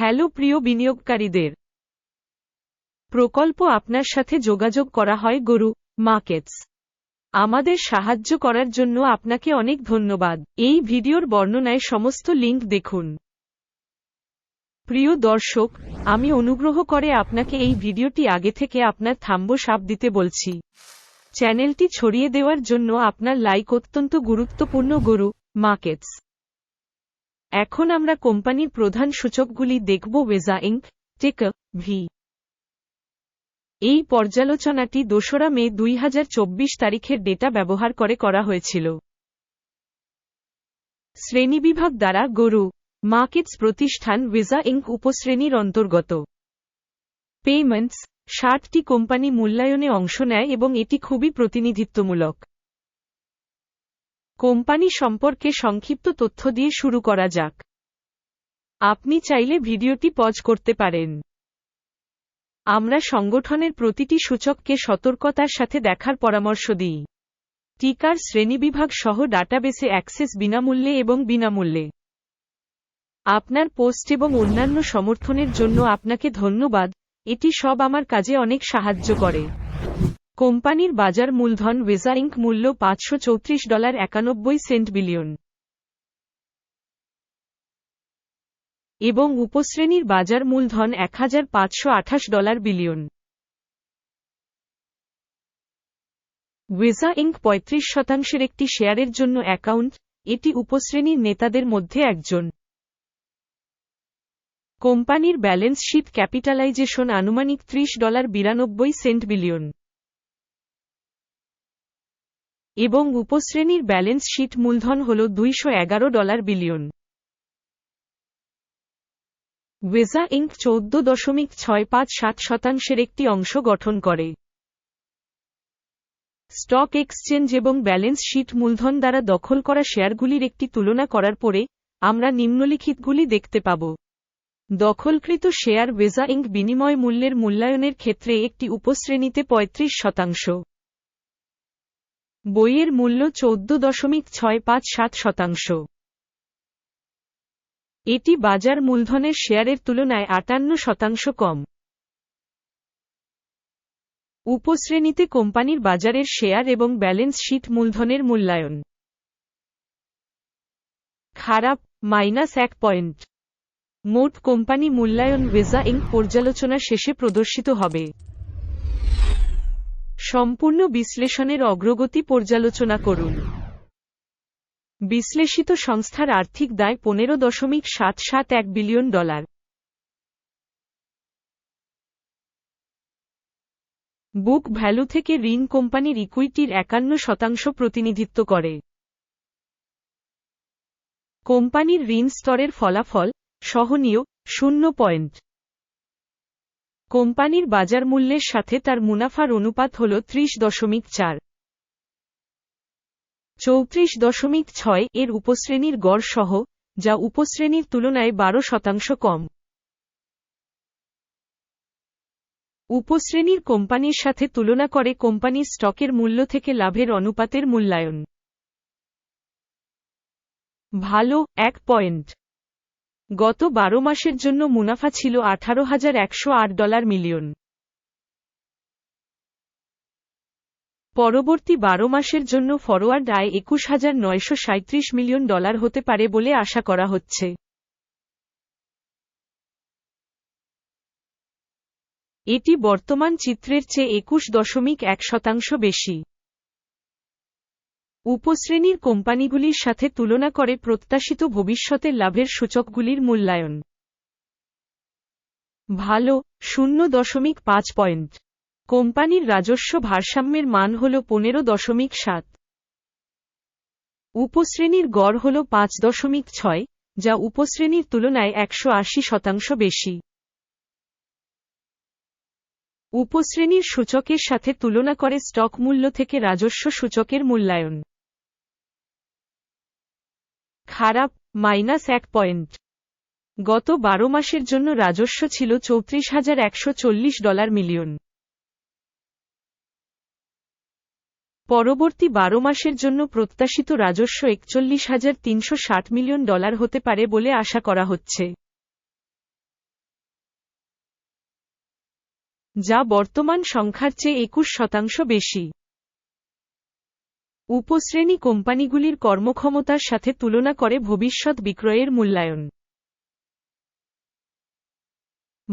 Hello প্রিয় বিনিয়োগকারীদের। প্রকল্প আপনার সাথে যোগাযোগ করা হয় গরু, মার্কেটস। আমাদের সাহায্য করার জন্য আপনাকে অনেক ধন্যবাদ। এই ভিডিওর বর্ণনায় সমস্ত লিঙ্ক দেখুন। প্রিয় দর্শক, আমি অনুগ্রহ করে আপনাকে এই ভিডিওটি আগে থেকে আপনার থাম্ব সাপ দিতে বলছি। চ্যানেলটি ছড়িয়ে দেওয়ার জন্য আপনার লাইক অত্যন্ত গুরুত্বপূর্ণ গরু, মার্কেটস। এখন আমরা কোম্পানির প্রধান সূচকগুলি দেখব ওয়েজা ইঙ্ক টেক ভি এই পর্যালোচনাটি দোসরা মে দুই হাজার চব্বিশ তারিখের ডেটা ব্যবহার করে করা হয়েছিল। শ্রেণীবিভাগ দ্বারা গরু, মার্কেটস প্রতিষ্ঠান ওয়েজা ইঙ্ক উপশ্রেণীর অন্তর্গত। পেমেন্টস ষাটটি কোম্পানি মূল্যায়নে অংশ নেয় এবং এটি খুবই প্রতিনিধিত্বমূলক। কোম্পানি সম্পর্কে সংক্ষিপ্ত তথ্য দিয়ে শুরু করা যাক। আপনি চাইলে ভিডিওটি পজ করতে পারেন। আমরা সংগঠনের প্রতিটি সূচককে সতর্কতার সাথে দেখার পরামর্শ দিই। টিকার শ্রেণীবিভাগ সহ ডাটাবেসে অ্যাক্সেস বিনামূল্যে এবং বিনামূল্যে। আপনার পোস্ট এবং অন্যান্য সমর্থনের জন্য আপনাকে ধন্যবাদ, এটি সব আমার কাজে অনেক সাহায্য করে। কোম্পানির বাজার মূলধন ওয়েজা ইঙ্ক মূল্য পাঁচশো চৌত্রিশ ডলার একানব্বই সেন্ট বিলিয়ন। এবং উপশ্রেণীর বাজার মূলধন এক হাজার পাঁচশো আঠাশ ডলার বিলিয়ন। ওয়েজা ইঙ্ক পঁয়ত্রিশ শতাংশের একটি শেয়ারের জন্য অ্যাকাউন্ট, এটি উপশ্রেণীর নেতাদের মধ্যে একজন। কোম্পানির ব্যালেন্স শিট ক্যাপিটালাইজেশন আনুমানিক ত্রিশ ডলার বিরানব্বই সেন্ট বিলিয়ন। এবং উপশ্রেণীর ব্যালেন্স শীট মূলধন হল দুইশো এগারো ডলার বিলিয়ন। ওয়েজা ইঙ্ক চৌদ্দ দশমিক ছয় পাঁচ সাত শতাংশের একটি অংশ গঠন করে। স্টক এক্সচেঞ্জ এবং ব্যালেন্স শিট মূলধন দ্বারা দখল করা শেয়ারগুলির একটি তুলনা করার পরে, আমরা নিম্নলিখিতগুলি দেখতে পাব। দখলকৃত শেয়ার ওয়েজা ইঙ্ক বিনিময় মূল্যের মূল্যায়নের ক্ষেত্রে একটি উপশ্রেণীতে পঁয়ত্রিশ শতাংশ। বইয়ের মূল্য চৌদ্দ দশমিক ছয় পাঁচ সাত শতাংশ। এটি বাজার মূলধনের শেয়ারের তুলনায় আটান্ন শতাংশ কম। উপশ্রেণীতে কোম্পানির বাজারের শেয়ার এবং ব্যালেন্স শীট মূলধনের মূল্যায়ন। খারাপ, মাইনাস এক পয়েন্ট। মোট কোম্পানি মূল্যায়ন ওয়েজা ইঙ্ক পর্যালোচনা শেষে প্রদর্শিত হবে। সম্পূর্ণ বিশ্লেষণের অগ্রগতি পর্যালোচনা করুন। বিশ্লেষিত সংস্থার আর্থিক দায় পনেরো দশমিক সাত সাত এক বিলিয়ন ডলার। বুক ভ্যালু থেকে ঋণ কোম্পানির ইকুইটির একান্ন শতাংশ প্রতিনিধিত্ব করে। কোম্পানির ঋণ স্তরের ফলাফল সহনীয় শূন্য পয়েন্ট। কোম্পানির বাজার মূল্যের সাথে তার মুনাফার অনুপাত হল ত্রিশ দশমিক চার। চৌত্রিশ দশমিক ছয় এর উপশ্রেণীর গড় সহ, যা উপশ্রেণীর তুলনায় বারো শতাংশ কম। উপশ্রেণীর কোম্পানির সাথে তুলনা করে কোম্পানির স্টকের মূল্য থেকে লাভের অনুপাতের মূল্যায়ন। ভালো, এক পয়েন্ট। গত বারো মাসের জন্য মুনাফা ছিল আঠারো হাজার একশো আট ডলার মিলিয়ন। পরবর্তী বারো মাসের জন্য ফরওয়ার্ড আয় একুশ হাজার নয়শো সাঁত্রিশ মিলিয়ন ডলার হতে পারে বলে আশা করা হচ্ছে। এটি বর্তমান চিত্রের চেয়ে একুশ দশমিক এক শতাংশ বেশি। উপশ্রেণীর কোম্পানিগুলির সাথে তুলনা করে প্রত্যাশিত ভবিষ্যতের লাভের সূচকগুলির মূল্যায়ন। ভালো, শূন্য দশমিক পাঁচ পয়েন্ট। কোম্পানির রাজস্ব ভারসাম্যের মান হল পনেরো দশমিক সাত। উপশ্রেণীর গড় হল পাঁচ দশমিক ছয়, যা উপশ্রেণীর তুলনায় একশো আশি শতাংশ বেশি। উপশ্রেণীর সূচকের সাথে তুলনা করে স্টক মূল্য থেকে রাজস্ব সূচকের মূল্যায়ন। খারাপ, মাইনাস এক পয়েন্ট। গত বারো মাসের জন্য রাজস্ব ছিল চৌত্রিশ হাজার একশো চল্লিশ ডলার মিলিয়ন। পরবর্তী বারো মাসের জন্য প্রত্যাশিত রাজস্ব একচল্লিশ হাজার তিনশো ষাট মিলিয়ন ডলার হতে পারে বলে আশা করা হচ্ছে। যা বর্তমান সংখ্যার চেয়ে একুশ শতাংশ বেশি। উপশ্রেণী কোম্পানিগুলির কর্মক্ষমতার সাথে তুলনা করে ভবিষ্যৎ বিক্রয়ের মূল্যায়ন।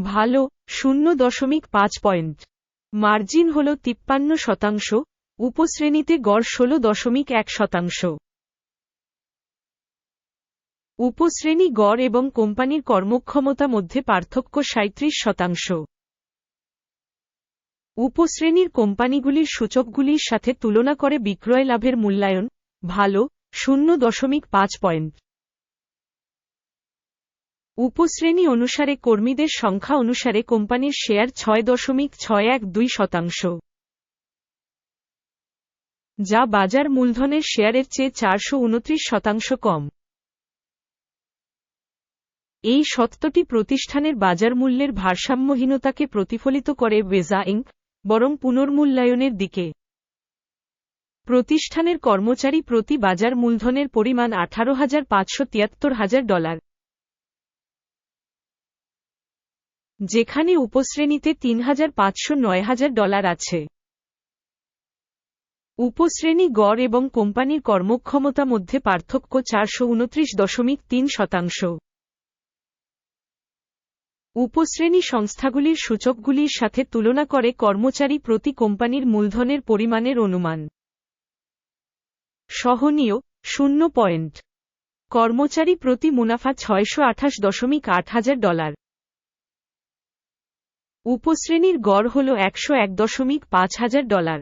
ভালো, শূন্য দশমিক পাঁচ পয়েন্ট। মার্জিন হল তিপ্পান্ন শতাংশ, উপশ্রেণীতে গড় ষোল দশমিক এক শতাংশ। উপশ্রেণী গড় এবং কোম্পানির কর্মক্ষমতা মধ্যে পার্থক্য সাঁত্রিশ শতাংশ। উপশ্রেণীর কোম্পানিগুলির সূচকগুলির সাথে তুলনা করে বিক্রয় লাভের মূল্যায়ন ভালো, শূন্য দশমিক পাঁচ পয়েন্ট। উপশ্রেণী অনুসারে কর্মীদের সংখ্যা অনুসারে কোম্পানির শেয়ার ছয় দশমিক ছয় এক দুই শতাংশ। যা বাজার মূলধনের শেয়ারের চেয়ে চারশো উনত্রিশ শতাংশ কম। এই সত্যটি প্রতিষ্ঠানের বাজার মূল্যের ভারসাম্যহীনতাকে প্রতিফলিত করে ওয়েজা ইঙ্ক বরং পুনর্মূল্যায়নের দিকে। প্রতিষ্ঠানের কর্মচারী প্রতি বাজার মূলধনের পরিমাণ আঠারো হাজার পাঁচশো তিয়াত্তর হাজার ডলার। যেখানে উপশ্রেণীতে তিন হাজার পাঁচশো নয় হাজার ডলার আছে। উপশ্রেণী গড় এবং কোম্পানির কর্মক্ষমতা মধ্যে পার্থক্য চারশো উনত্রিশ দশমিক তিন শতাংশ। উপশ্রেণী সংস্থাগুলির সূচকগুলির সাথে তুলনা করে কর্মচারী প্রতি কোম্পানির মূলধনের পরিমাণের অনুমান। সহনীয়, শূন্য পয়েন্ট। কর্মচারী প্রতি মুনাফা ছয়শো আঠাশ দশমিক আট হাজার ডলার। উপশ্রেণীর গড় হল একশো এক দশমিক পাঁচ হাজার ডলার।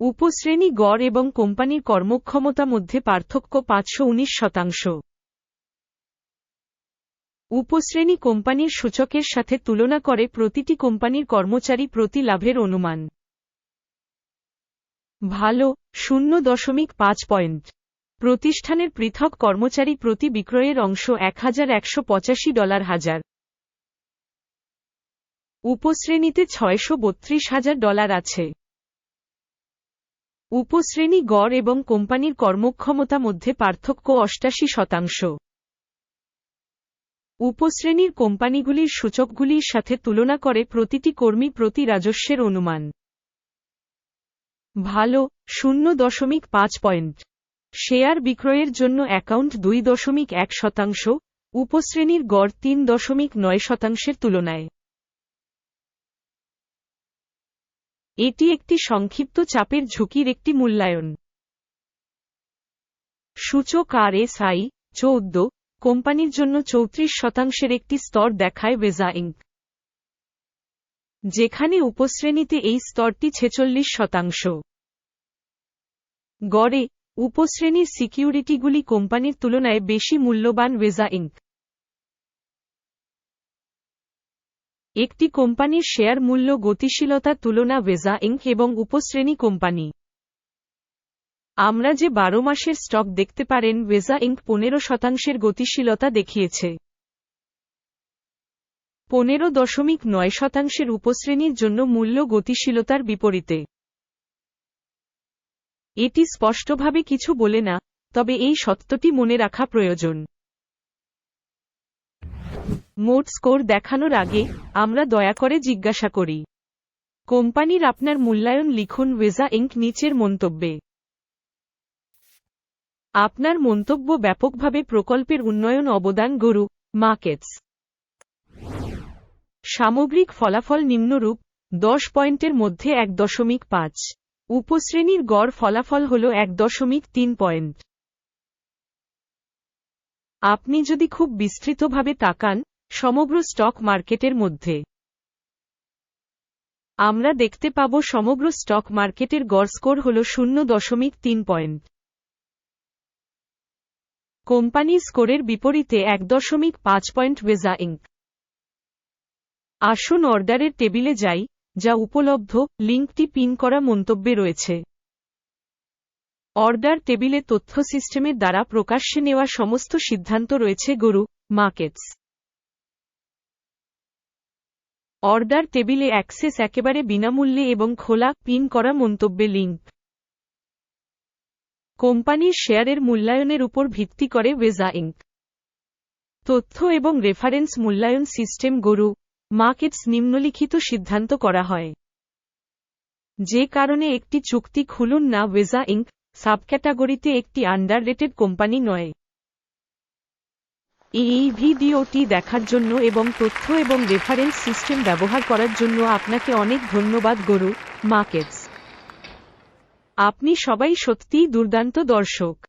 উপশ্রেণী গড় এবং কোম্পানির কর্মক্ষমতা মধ্যে পার্থক্য পাঁচশো উনিশ শতাংশ। উপশ্রেণী কোম্পানির সূচকের সাথে তুলনা করে প্রতিটি কোম্পানির কর্মচারী প্রতি লাভের অনুমান। ভালো, শূন্য দশমিক পাঁচ পয়েন্ট। প্রতিষ্ঠানের পৃথক কর্মচারী প্রতি বিক্রয়ের অংশ এক হাজার একশো পঁচাশি ডলার হাজার। উপশ্রেণীতে ছয়শো বত্রিশ হাজার ডলার আছে। উপশ্রেণী গড় এবং কোম্পানির কর্মক্ষমতা মধ্যে পার্থক্য অষ্টাশি শতাংশ। উপশ্রেণীর কোম্পানিগুলির সূচকগুলির সাথে তুলনা করে প্রতিটি কর্মী প্রতি রাজস্বের অনুমান। ভালো, শূন্য দশমিক পাঁচ পয়েন্ট। শেয়ার বিক্রয়ের জন্য অ্যাকাউন্ট দুই দশমিক এক শতাংশ, উপশ্রেণীর গড় তিন দশমিক নয় শতাংশের তুলনায়। এটি একটি সংক্ষিপ্ত চাপের ঝুঁকির একটি মূল্যায়ন। সূচক আর এস আই চৌদ্দ কোম্পানির জন্য চৌত্রিশ শতাংশের একটি স্তর দেখায় ওয়েজা ইঙ্ক। যেখানে উপশ্রেণীতে এই স্তরটি ছেচল্লিশ শতাংশ। গড়ে, উপশ্রেণীর সিকিউরিটিগুলি কোম্পানির তুলনায় বেশি মূল্যবান ওয়েজা ইঙ্ক। একটি কোম্পানির শেয়ার মূল্য গতিশীলতা তুলনা ওয়েজা ইঙ্ক এবং উপশ্রেণী কোম্পানি। আমরা যে বারো মাসের স্টক দেখতে পারেন ভেজা ইঙ্ক পনেরো শতাংশের গতিশীলতা দেখিয়েছে। পনেরো দশমিক নয় শতাংশের উপশ্রেণীর জন্য মূল্য গতিশীলতার বিপরীতে। এটি স্পষ্টভাবে কিছু বলে না, তবে এই সত্যটি মনে রাখা প্রয়োজন। মোট স্কোর দেখানোর আগে, আমরা দয়া করে জিজ্ঞাসা করি। কোম্পানির আপনার মূল্যায়ন লিখুন ওয়েজা ইঙ্ক নিচের মন্তব্যে। আপনার মন্তব্য ব্যাপকভাবে প্রকল্পের উন্নয়ন অবদান গরু, মার্কেটস। সামগ্রিক ফলাফল নিম্নরূপ, দশ পয়েন্টের মধ্যে এক দশমিক পাঁচ। উপশ্রেণীর গড় ফলাফল হল এক দশমিক তিন পয়েন্ট। আপনি যদি খুব বিস্তৃতভাবে তাকান, সমগ্র স্টক মার্কেটের মধ্যে। আমরা দেখতে পাব সমগ্র স্টক মার্কেটের গড় স্কোর হল শূন্য দশমিক তিন পয়েন্ট। কোম্পানি স্কোরের বিপরীতে এক দশমিক পাঁচ পয়েন্ট ওয়েজা ইঙ্ক আসুন অর্ডারের টেবিলে যাই, যা উপলব্ধ, লিঙ্কটি পিন করা মন্তব্যে রয়েছে। অর্ডার টেবিলে তথ্য সিস্টেমের দ্বারা প্রকাশ্যে নেওয়া সমস্ত সিদ্ধান্ত রয়েছে, গরু, মার্কেটস। অর্ডার টেবিলে অ্যাক্সেস একেবারে বিনামূল্যে এবং খোলা, পিন করা মন্তব্যে লিঙ্ক। কোম্পানির শেয়ারের মূল্যায়নের উপর ভিত্তি করে ওয়েজা ইঙ্ক। তথ্য এবং রেফারেন্স মূল্যায়ন সিস্টেম গরু, মার্কেটস নিম্নলিখিত সিদ্ধান্ত করা হয়। যে কারণে একটি চুক্তি খুলুন না ওয়েজা ইঙ্ক সাবক্যাটাগরিতে একটি আন্ডাররেটেড কোম্পানি নয়। এই ভিডিওটি দেখার জন্য এবং তথ্য এবং রেফারেন্স সিস্টেম ব্যবহার করার জন্য আপনাকে অনেক ধন্যবাদ গরু, মার্কেটস। আপনি সবাই সত্যিই দুর্দান্ত দর্শক।